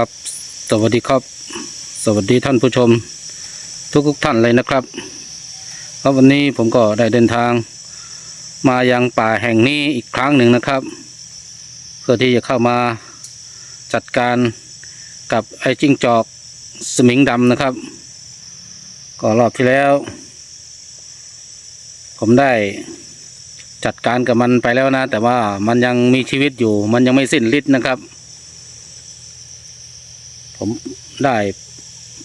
ครับ สวัสดีครับ สวัสดีท่านผู้ชม ทุกทุกท่านเลยนะครับครับวันนี้ผมก็ได้เดินทาง มายังป่าแห่งนี้อีกครั้งหนึ่งนะครับ เพื่อที่จะเข้ามาจัดการกับไอ้จิ้งจอกสมิงดำนะครับ ก็รอบที่แล้ว ผมได้จัดการกับมันไปแล้วนะ แต่ว่ามันยังมีชีวิตอยู่ มันยังไม่สิ้นฤทธิ์นะครับ ผมได้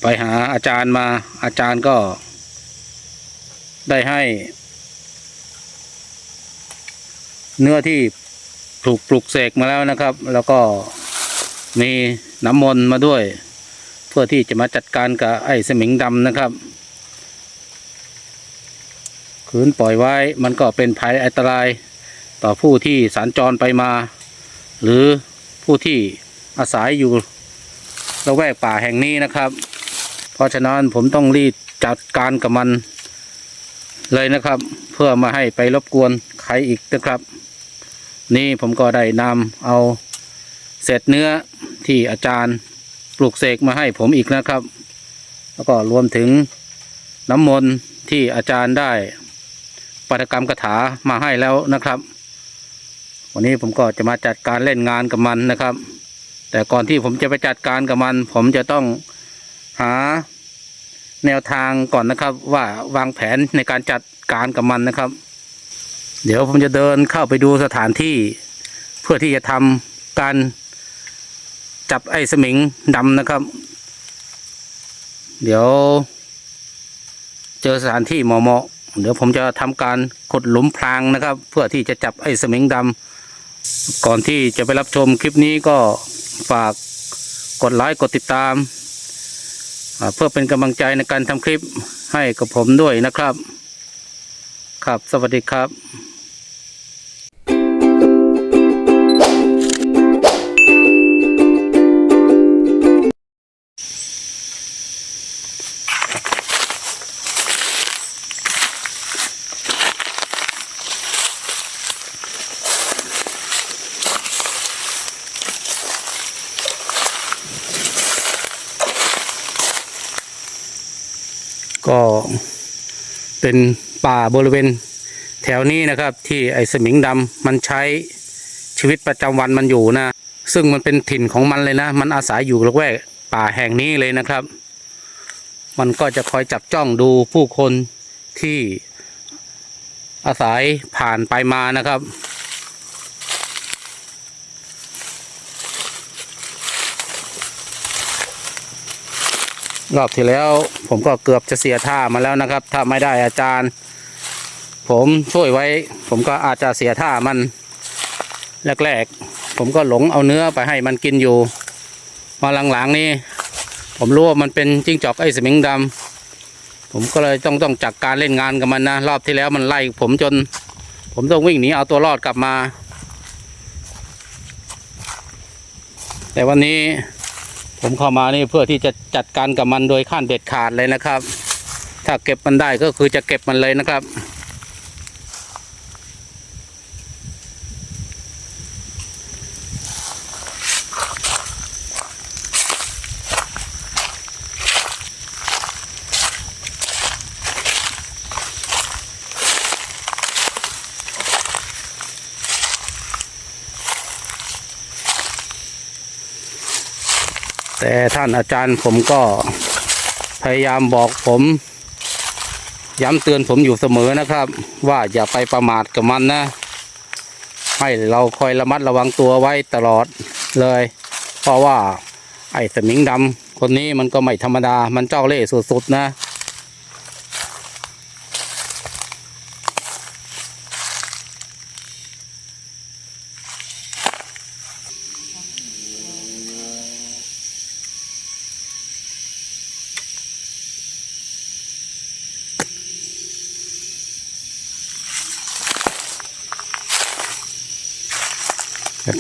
ไปหาอาจารย์มาอาจารย์ก็ ได้ให้ เนื้อที่ถูกปลุกเสกมาแล้วนะครับ แล้วก็มีน้ำมนต์มาด้วย เพื่อที่จะมาจัดการกับไอ้สมิงดำนะครับคืนปล่อยไว้มันก็เป็นภัยอันตรายต่อผู้ที่สัญจรไปมา หรือผู้ที่อาศัยอยู่ ละแวกป่าแห่งนี้นะครับ เพราะฉะนั้นผมต้องรีบจัดการกับมันเลยนะครับ เพื่อมาให้ไปรบกวนใครอีกนะครับ นี่ผมก็ได้นำเอาเศษเนื้อที่อาจารย์ปลูกเสกมาให้ผมอีกนะครับ แล้วก็รวมถึงน้ำมนต์ที่อาจารย์ได้ปฏิกรรมคาถามาให้แล้วนะครับ วันนี้ผมก็จะมาจัดการเล่นงานกับมันนะครับ แต่ก่อนที่ผมจะไปจัดการกับมัน ผมจะต้องหาแนวทางก่อนนะครับ ว่าวางแผนในการจัดการกับมันนะครับ เดี๋ยวผมจะเดินเข้าไปดูสถานที่ เพื่อที่จะทำการจับไอ้สมิงดำนะครับ เดี๋ยว เจอสถานที่เหมาะๆเดี๋ยวผมจะทำการขุดหลุมพรางนะครับ เพื่อที่จะจับไอ้สมิงดำก่อนที่จะไปรับชมคลิปนี้ก็ ฝากกดไลค์กดติดตาม เพื่อเป็นกำลังใจในการทำคลิปให้กับผมด้วยนะครับ ครับ สวัสดีครับ ก็เป็นป่าบริเวณแถวนี้นะครับ ที่ไอ้สมิงดำมันใช้ชีวิตประจำวันมันอยู่นะ ซึ่งมันเป็นถิ่นของมันเลยนะ มันอาศัยอยู่ละแวกป่าแห่งนี้เลยนะครับ มันก็จะคอยจับจ้องดูผู้คนที่อาศัยผ่านไปมานะครับ รอบที่แล้ว ผมก็เกือบจะเสียท่ามาแล้วนะครับ ถ้าไม่ได้อาจารย์ ผมช่วยไว้ ผมก็อาจจะเสียท่ามันแรกๆ ผมก็หลงเอาเนื้อไปให้มันกินอยู่ มาหลังๆนี่ผมรู้ว่ามันเป็นจิ้งจอกไอ้สมิงดำผมก็เลยต้องต้องจัดกการเล่นงานกับมันนะ รอบที่แล้วมันไล่ผมจน ผมต้องวิ่งหนีเอาตัวรอดกลับมา แต่วันนี้ ผมเข้ามานี่เพื่อที่จะจัดการกับมันโดยขั้นเด็ดขาดเลยนะครับ ถ้าเก็บมันได้ก็คือจะเก็บมันเลยนะครับ ท่านอาจารย์ผมก็พยายามบอกผม ย้ำเตือนผมอยู่เสมอนะครับ ว่าอย่าไปประมาทกับมันนะ ให้เราคอยระมัดระวังตัวไว้ตลอดเลย เพราะว่าไอ้สมิงดำคนนี้มันก็ไม่ธรรมดา มันเจ้าเล่ห์สุดๆนะ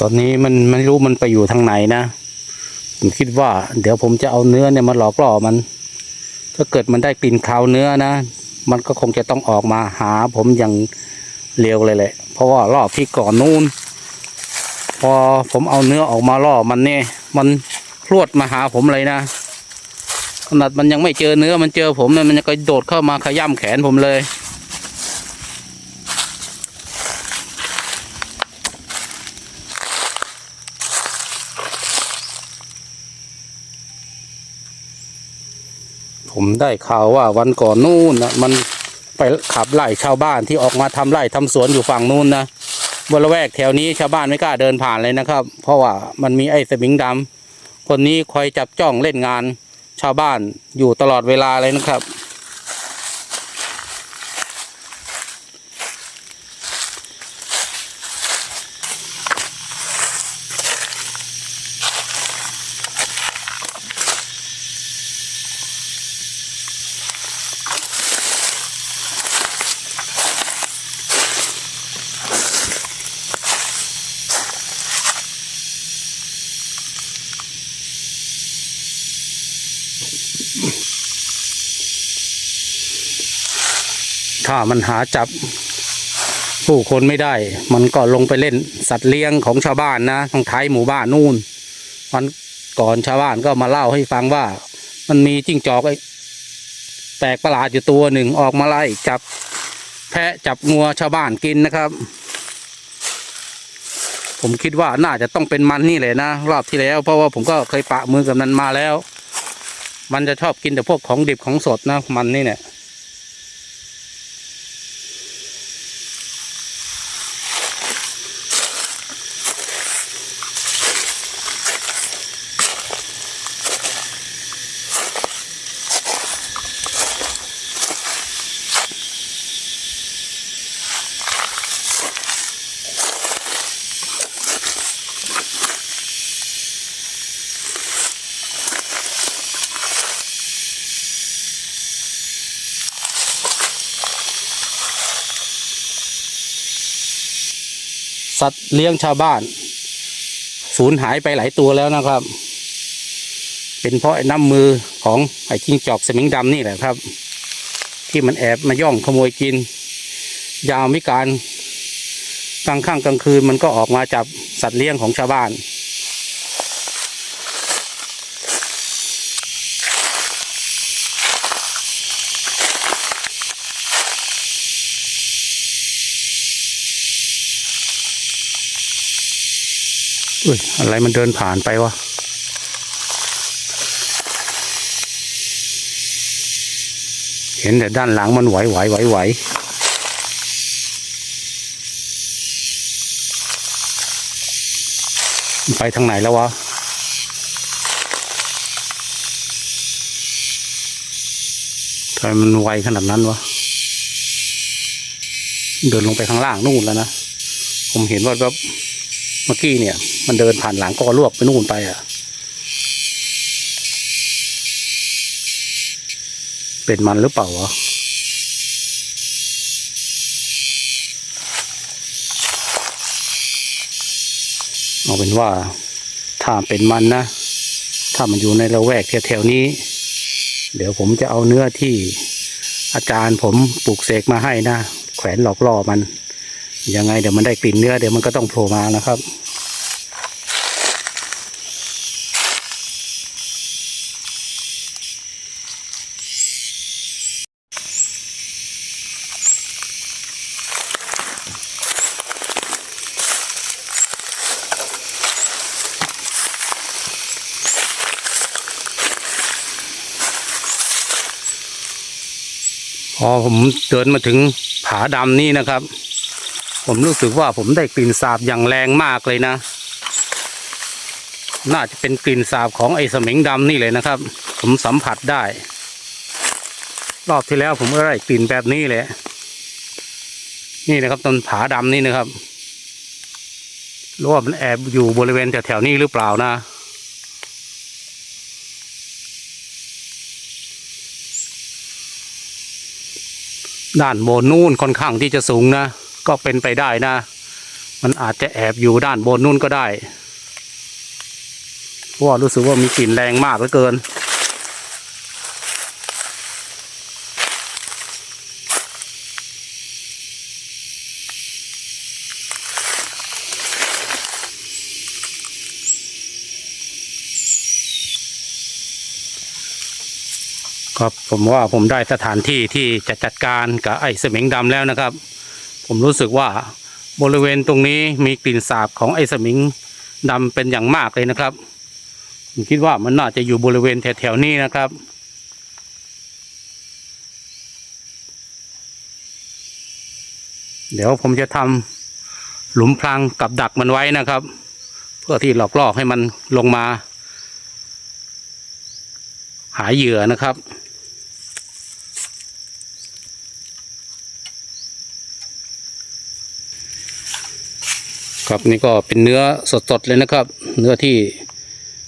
ตอนนี้มันไม่รู้มันไปอยู่ทางไหนนะผมคิดว่า เดี๋ยวผมจะเอาเนื้อเนี่ยมาหลอกล่อมัน ถ้าเกิดมันได้กลิ่นคาวเนื้อนะ มันก็คงจะต้องออกมาหาผมอย่างเร็วเลยแหละ เพราะว่ารอบที่ก่อนนู้นพอผมเอาเนื้อออกมาล่อมันเนี่ย มันรวดมาหาผมเลยนะขนาดมันยังไม่เจอเนื้อมันเจอผมเนี่ยมันยังกระโดดเข้ามาขย้ำแขนผมเลย ผมได้ข่าวว่าวันก่อนนู่นนะมันไปขับไล่ชาวบ้านที่ออกมาทำไร่ทำสวนอยู่ฝั่งนู่นนะบริเวณแถวนี้ชาวบ้านไม่กล้าเดินผ่านเลยนะครับ เพราะว่ามันมีไอ้สมิงดำคนนี้คอยจับจ้องเล่นงาน ชาวบ้านอยู่ตลอดเวลาเลยนะครับ มันหาจับผู้คนไม่ได้ มันก็ลงไปเล่นสัตว์เลี้ยงของชาวบ้านนะทางท้ายหมู่บ้านนู่นวันก่อนชาวบ้านก็มาเล่าให้ฟังว่า มันมีจิ้งจอกไอ้แปลกประหลาดอยู่ตัวหนึ่งออกมาไล่จับแพะจับงัวชาวบ้านกินนะครับ ผมคิดว่าน่าจะต้องเป็นมันนี่แหละนะรอบที่แล้ว เพราะว่าผมก็เคยปะมือกับมันมาแล้ว มันจะชอบกินแต่พวกของดิบของสดนะมันนี่เนี่ย เลี้ยงชาวบ้าน สูญหายไปหลายตัวแล้วนะครับ เป็นเพราะน้ำมือของไอ้จิ้งจอกสมิงดำนี่แหละครับ ที่มันแอบมาย่องขโมยกิน ยามวิการกลางค่ำกลางคืนมันก็ออกมาจับสัตว์เลี้ยงของชาวบ้าน อุ้ยอะไรมันเดินผ่านไปวะเห็นแต่ด้านหลังมันไหวไหวไหวไหวมันไปทางไหนแล้ววะทำไมมันไวขนาดนั้นวะ เดินลงไปข้างล่างนู่นแล้วนะ ผมเห็นว่าแบบ มื่อกี้เนี่ย มันเดินผ่านหลังกอลวกไปนู่นไปอะ เป็นมันหรือเปล่าวะเอาเป็นว่าถ้าเป็นมันนะ ถ้ามันอยู่ในละแวกแถวๆนี้ เดี๋ยวผมจะเอาเนื้อที่อาจารย์ผมปลูกเสกมาให้นะ แขวนหลอกล่อมัน ยังไงเดี๋ยวมันได้กลิ่นเนื้อเดี๋ยวมันก็ต้องโผล่มานะครับ พอผมเดินมาถึงผาดำนี่นะครับ ผมรู้สึกว่าผมได้กลิ่นสาบอย่างแรงมากเลยนะ น่าจะเป็นกลิ่นสาบของไอ้สมิงดำนี่เลยนะครับ ผมสัมผัสได้ รอบที่แล้วผมก็ได้กลิ่นแบบนี้แหละนี่นะครับต้นผาดำนี่นะครับรู้ว่ามันแอบอยู่บริเวณแถวๆนี้หรือเปล่านะ ด้านบนนู่นค่อนข้างที่จะสูงนะ ก็เป็นไปได้นะ มันอาจจะแอบอยู่ด้านบนนู่นก็ได้เพราะรู้สึกว่ามีกลิ่นแรงมากเหลือเกิน ครับผมว่าผมได้สถานที่ที่จะจัดการกับไอ้สมิงดำแล้วนะครับ ผมรู้สึกว่าบริเวณตรงนี้มีกลิ่นสาบของไอ้สมิงดำเป็นอย่างมากเลยนะครับ ผมคิดว่ามันน่าจะอยู่บริเวณแถวๆนี้นะครับเดี๋ยวผมจะทำหลุมพรางกับดักมันไว้นะครับ เพื่อที่หลอกล่อให้มันลงมา หาเหยื่อนะครับ ครับนี่ก็เป็นเนื้อสดๆเลยนะครับ เนื้อที่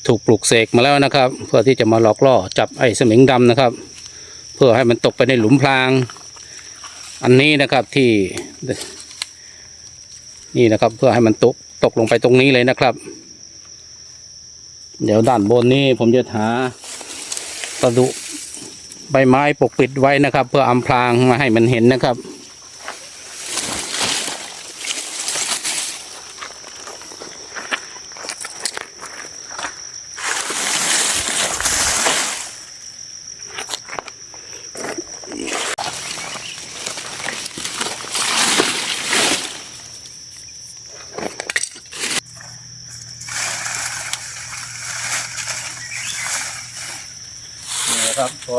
ถูกปลูกเสกมาแล้วนะครับ เพื่อที่จะมาหลอกล่อจับไอ้สมิงดำนะครับ เพื่อให้มันตกไปในหลุมพราง อันนี้นะครับที่นี่นะครับเพื่อให้มันตกตกลงไปตรงนี้เลยนะครับ เดี๋ยวด้านบนนี้ผมจะหาตะดุใบไม้ปกปิดไว้นะครับ เพื่ออำพรางมาให้มันเห็นนะครับ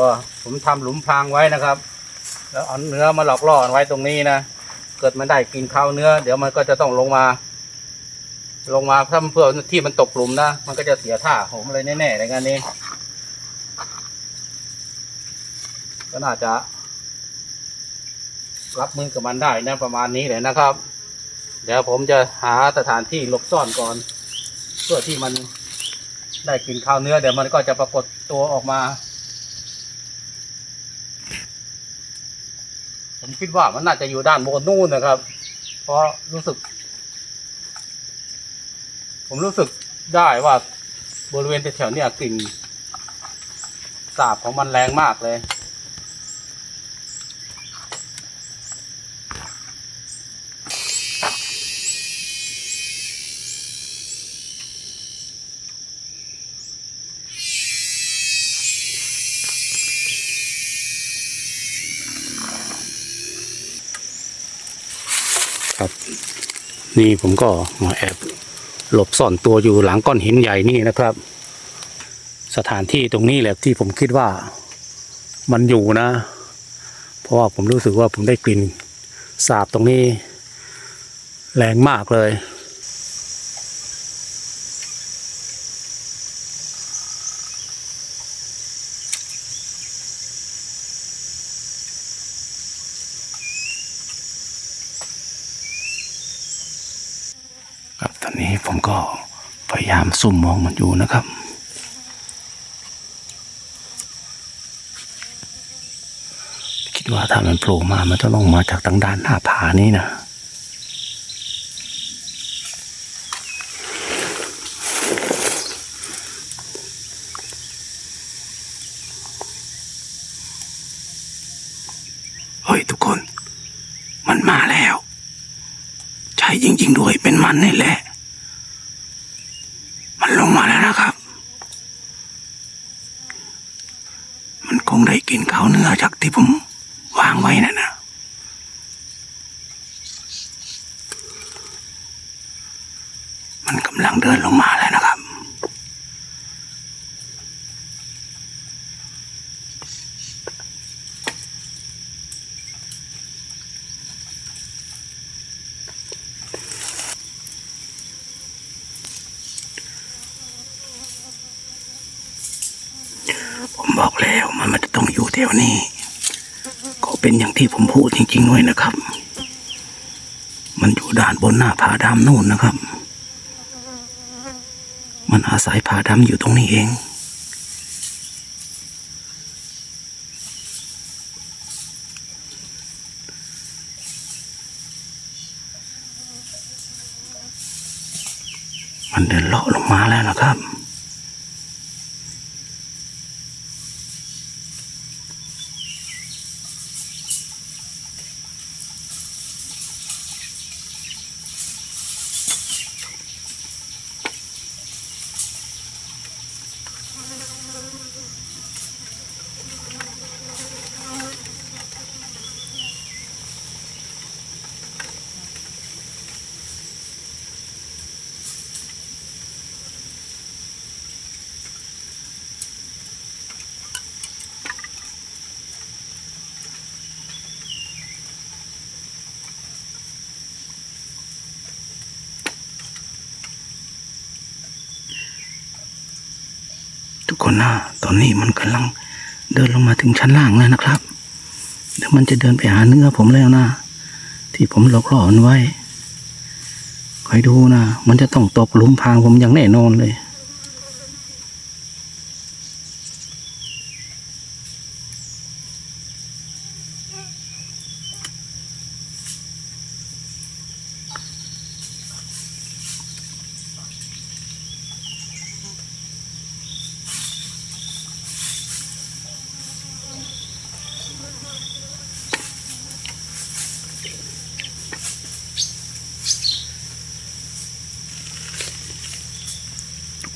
อผมทำหลุมพรางไว้นะครับ แล้วเอาเนื้อมาหลอกล่อไว้ตรงนี้นะเกิดมันได้กินข้าวเนื้อ เดี๋ยวมันก็จะต้องลงมา ลงมาถ้าเพื่อที่มันตกหลุมนะมันก็จะเสียท่าผมเลยแน่ๆในงานนี้ ก็น่าจะ รับมือกับมันได้นะประมาณนี้เลยนะครับ เดี๋ยวผมจะหาสถานที่หลบซ่อนก่อนเพื่อที่มันได้กินข้าวเนื้อเดี๋ยวมันก็จะปรากฏตัวออกมา ผมคิดว่ามันน่าจะอยู่ด้านบนนู่นนะครับ เพราะรู้สึก ผมรู้สึกได้ว่าบริเวณแถวๆเนี้ยกลิ่นสาบของมันแรงมากเลย นี่ผมก็มาแอบหลบซ่อนตัวอยู่หลังก้อนหินใหญ่นี่นะครับ สถานที่ตรงนี้แหละที่ผมคิดว่ามันอยู่นะ เพราะว่าผมรู้สึกว่าผมได้กลิ่นสาบตรงนี้ แรงมากเลย ครับตอนนี้ ผมก็พยายามซุ่มมองมันอยู่นะครับ คิดว่าถ้ามันโผล่มามันจะต้องมาจากทางด้านหน้าผานี้นะ เฮ้ยทุกคน มันมาแล้ว ใช่จริง ๆ ด้วยเป็นมันนี่แหละ มันลงมา แล้วนะครับ มันคงได้กินข้าวเนื้อจากที่ผมวางไว้นั่นนะมันกำลังเดินลงมาแล้วนะครับ ผมบอกแล้วมันมันจะต้องอยู่ แถวนี้ ก็เป็นอย่างที่ผมพูดจริงๆด้วยนะครับ มันอยู่ด้านบนหน้าผาดำนู่นนะครับ มันอาศัยผาดำอยู่ตรงนี้เองมันเดินเลาะลงมาแล้วนะครับ กคนนะตอนนี้มันกำลังเดินลงมาถึงชั้นล่างแล้วนะครับ เดี๋ยวมันจะเดินไปหาเนื้อผมแล้วนะ ที่ผมหลอกล่อมันไว้คอยดูนะ มันจะต้องตกหลุมพรางผมอย่างแน่นอนเลย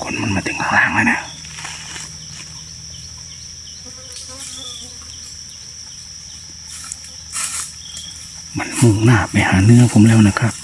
คนมันมาถึงข้างล่างแล้วนะมันมุ่งหน้าไปหาเนื้อผมแล้วนะครับ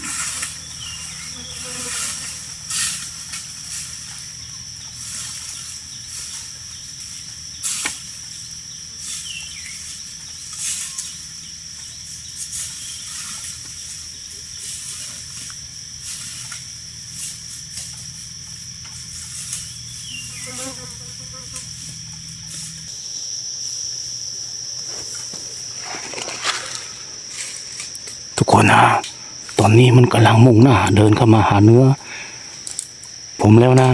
ทุกคนนะ ตอนนี้มัน กำลังมุ่งหน้าเดินเข้ามาหาเนื้อ ผมแล้วนะ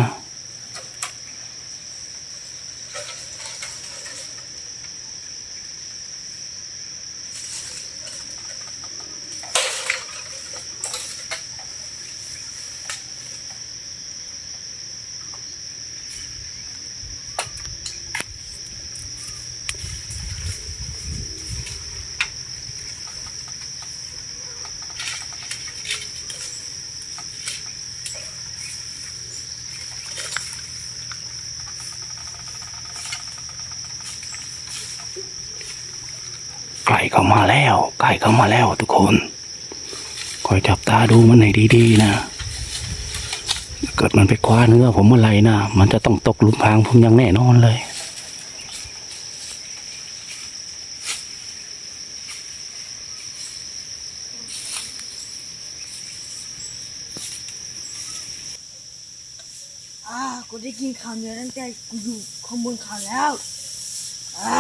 ไก่เข้ามาแล้ว ไก่เข้ามาแล้วทุกคนคอยจับตา ดูมันให้ดีๆนะถ้าเกิดมันไปคว้าเนื้อผมเมื่อไหรนะมันจะต้องตกหลุมพรางผมอย่างแน่นอนเลยอ่ากูได้กินข้าวเหนียวตั้งแต่กูอยู่ข้างบนเขาแล้วอ่า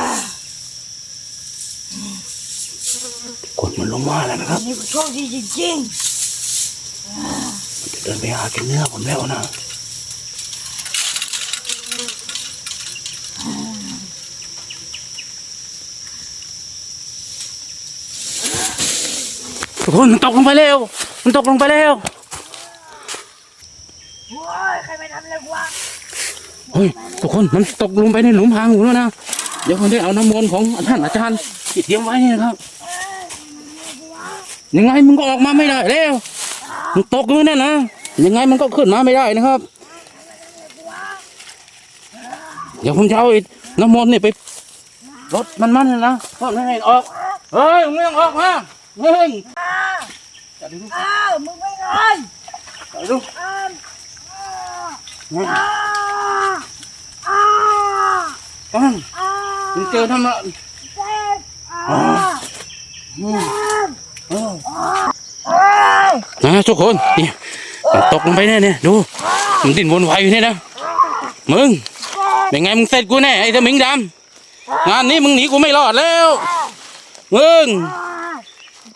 กดมันลงมาแล้วนะครับนี่กูโชคดีจริงมันจะ เดินไปหากินเนื้อผมแล้วนะทุกคนมันตกลงไปแล้วมันตกลงไปแล้วๆโว้ยใครไปทำอะไรกูวะเฮ้ยทุกคนมันตกลงไปในหลุมพรางผมแล้วนะ เดี๋ยวผมได้เอาน้ำมนต์ของท่านอาจารย์ที่เตรียมไว้นี่นะครับ ยังไงมึงก็ออกมาไม่ได้แล้ว มึงตกอยู่นั่นนะยังไงมันก็ขึ้นมาไม่ได้นะครับ เดี๋ยวผมจะเอาไอ้น้ำมนต์นี่ไปรถมันมันนะรถมันให้ออกเฮ้ยมึงไม่ต้องออกมาเฮ้ยจับดูอ้าวมึงไปไหนจับดูอ้าวนี่อ้าวอ้าวตั้งอ้าวมึงเจอทำละเจ็ นะทุกคนนี่มันตกลงไปแน่เนี่ยดูมันดิ้นวนไหวอยู่เนี่ยนะมึงเป็นไงมึงเสร็จกูแน่ไอ้สมิงดำงานนี้มึงหนีกูไม่รอดแล้วมึงอ้าว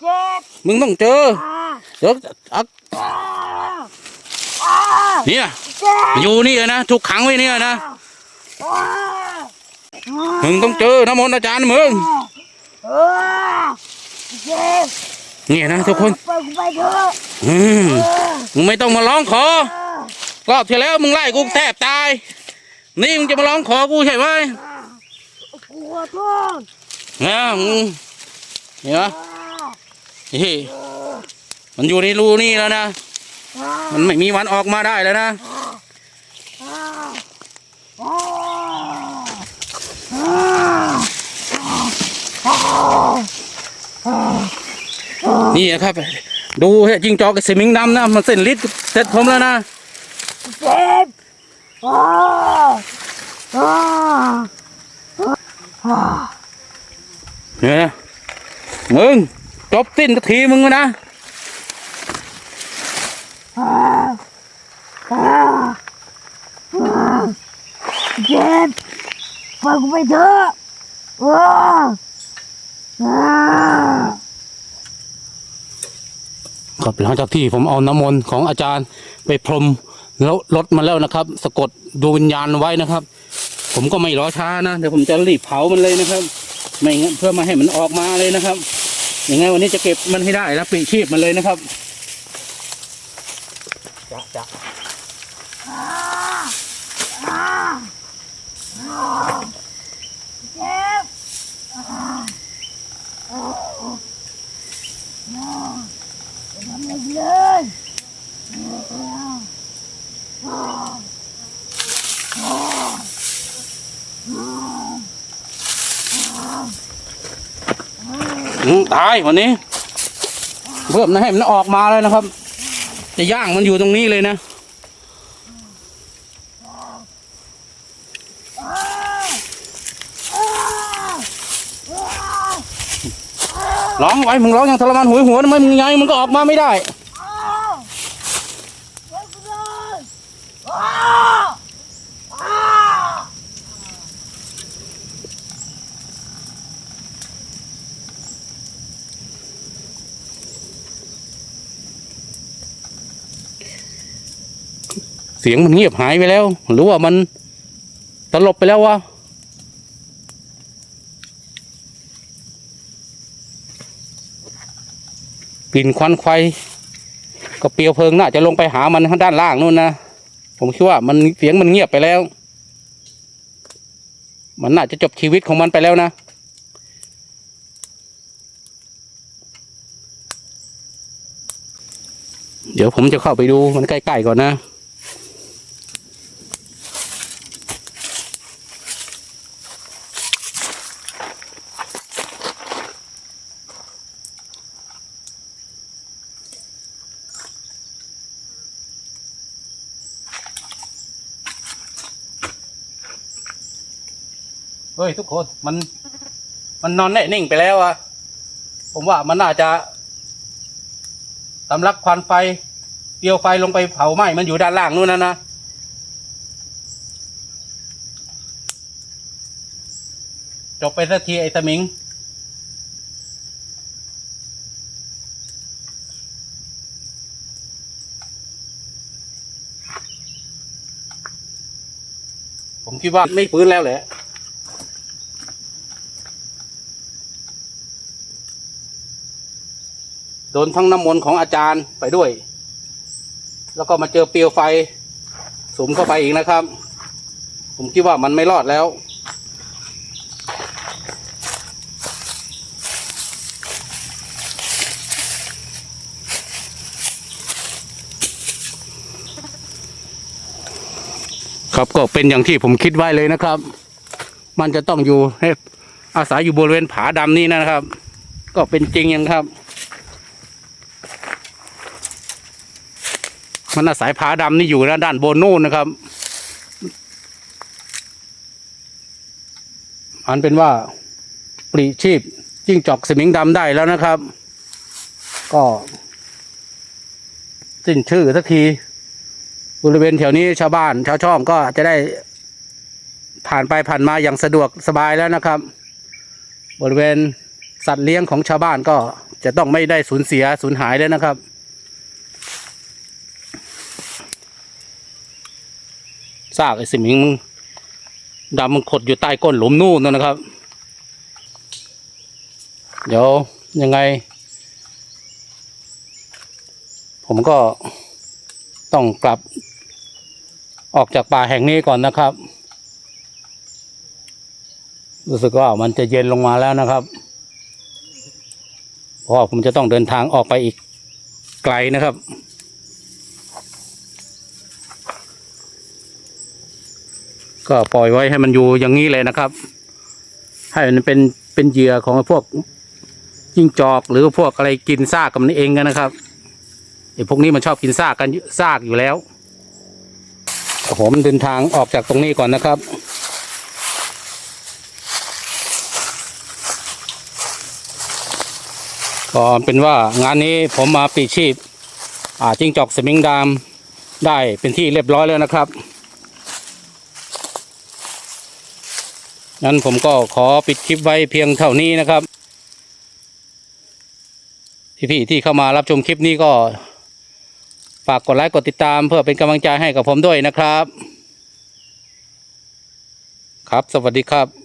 เจ็บมึงต้องเจออ้าวเดี๋ยวอักอ้าวอ้าวเนี่ยเจ็บอยู่นี่นะถูกขังไว้เนี่ยนะอ้าวมึงต้องเจอน้ำมนต์อาจารย์มึงอ้าว เจ็บเนี่ยนะทุกคนไปกูไปเถอะอืมมึงไม่ต้องมาร้องขอรอบที่แล้วมึงไล่กูแทบตาย นี่มึงจะมาร้องขอกูใช่ไหมกูขอโทษนะมึงเห็นไหมเฮ้ยมันอยู่ในรูนี่แล้วนะ มันไม่มีวันออกมาได้แล้วนะนี่ นะครับ ดูเฮ้ยจิงจอกกับสมิงดำนะมันเส้นลิดเสร็จผมแล้วนะเจ็บอ้าวอ้าวอ้าวเนี่ยมึงจบสิ้นทีมึงนะเจ็บปล่อยกูไปเถอะ ก็หลังจากที่ผมเอาน้ำมนต์ของอาจารย์ไปพรมแล้วลดมาแล้วนะครับ สะกดดวงวิญญาณไว้นะครับ ผมก็ไม่รอช้านะเดี๋ยวผมจะรีบเผามันเลยนะครับ ไม่งั้นเพื่อมาให้มันออกมาเลยนะครับอย่างไงวันนี้จะเก็บมันให้ได้แล้วปีชีพมันเลยนะครับจะจะ เจ็บทำอะไรเลย อืมตาย วันนี้ เพิ่มนะให้มันออกมาเลยนะครับ จะย่างมันอยู่ตรงนี้เลยนะร้องไว้มึงร้องอย่างทรมานหัวหัวทำไมมึงยังมันก็ออกมาไม่ได้ อ้าวช่วยกูด้วยอ้าวอ้าว เสียงมันเงียบหายไปแล้ว หรือว่ามันตลบไปแล้ววะกลิ่นควันไฟก็เปลวเพลิงน่าจะลงไปหามันข้างด้านล่างนู่นนะผมคิดว่ามันเสียงมันเงียบไปแล้ว มันน่าจะจบชีวิตของมันไปแล้วนะเดี๋ยวผมจะเข้าไปดูมันใกล้ๆก่อนนะ เฮ้ยทุกคนมัน มันนอนแน่นิ่งไปแล้วอะผมว่ามันน่าจะสำลักควันไฟเปลวไฟลงไปเผาไหม้มันอยู่ด้านล่างนู่นนะนะจบไปสักทีไอ้สมิงผมคิดว่าไม่ฟื้นแล้วแหละ โดนทั้งน้ำมนต์ของอาจารย์ไปด้วย แล้วก็มาเจอเปลวไฟสุมเข้าไปอีกนะครับ ผมคิดว่ามันไม่รอดแล้ว ครับก็เป็นอย่างที่ผมคิดไว้เลยนะครับ มันจะต้องอยู่ให้อาศัยอยู่บริเวณผาดำนี้นะครับ ก็เป็นจริงอย่างครับ มันอาศัยผาดำนี่อยู่นะด้านบนนู่นนะครับ อันเป็นว่าปลีชีพจิ้งจอกสมิงดำได้แล้วนะครับ ก็สิ้นชื่อสักทีบริเวณแถวนี้ชาวบ้านชาวช่องก็จะได้ผ่านไปผ่านมาอย่างสะดวกสบายแล้วนะครับ บริเวณสัตว์เลี้ยงของชาวบ้านก็จะต้องไม่ได้สูญเสียสูญหายแล้วนะครับ ซากไอ้สมิงมึงดำมันขดอยู่ใต้ก้นหลุมนู่นนะครับ เดี๋ยวยังไง ผมก็ต้องกลับ ออกจากป่าแห่งนี้ก่อนนะครับ รู้สึกว่ามันจะเย็นลงมาแล้วนะครับ เพราะผมจะต้องเดินทางออกไปอีกไกลนะครับ ก็ปล่อยไว้ให้มันอยู่อย่างนี้เลยนะครับ ให้มันเป็นเป็นเหยื่อของพวกจิ้งจอกหรือพวกอะไรกินซากกับมันเองกันนะครับไอ้พวกนี้มันชอบกินซากกันซากอยู่แล้วผมเดินทางออกจากตรงนี้ก่อนนะครับ ก็เป็นว่างานนี้ผมมาปีชีพจิ้งจอกสมิงดามได้เป็นที่เรียบร้อยแล้วนะครับ นั้นผมก็ขอปิดคลิปไว้เพียงเท่านี้นะครับ พี่ๆที่เข้ามารับชมคลิปนี้ก็ ฝากกดไลค์กดติดตามเพื่อเป็นกำลังใจให้กับผมด้วยนะครับ ครับ สวัสดีครับ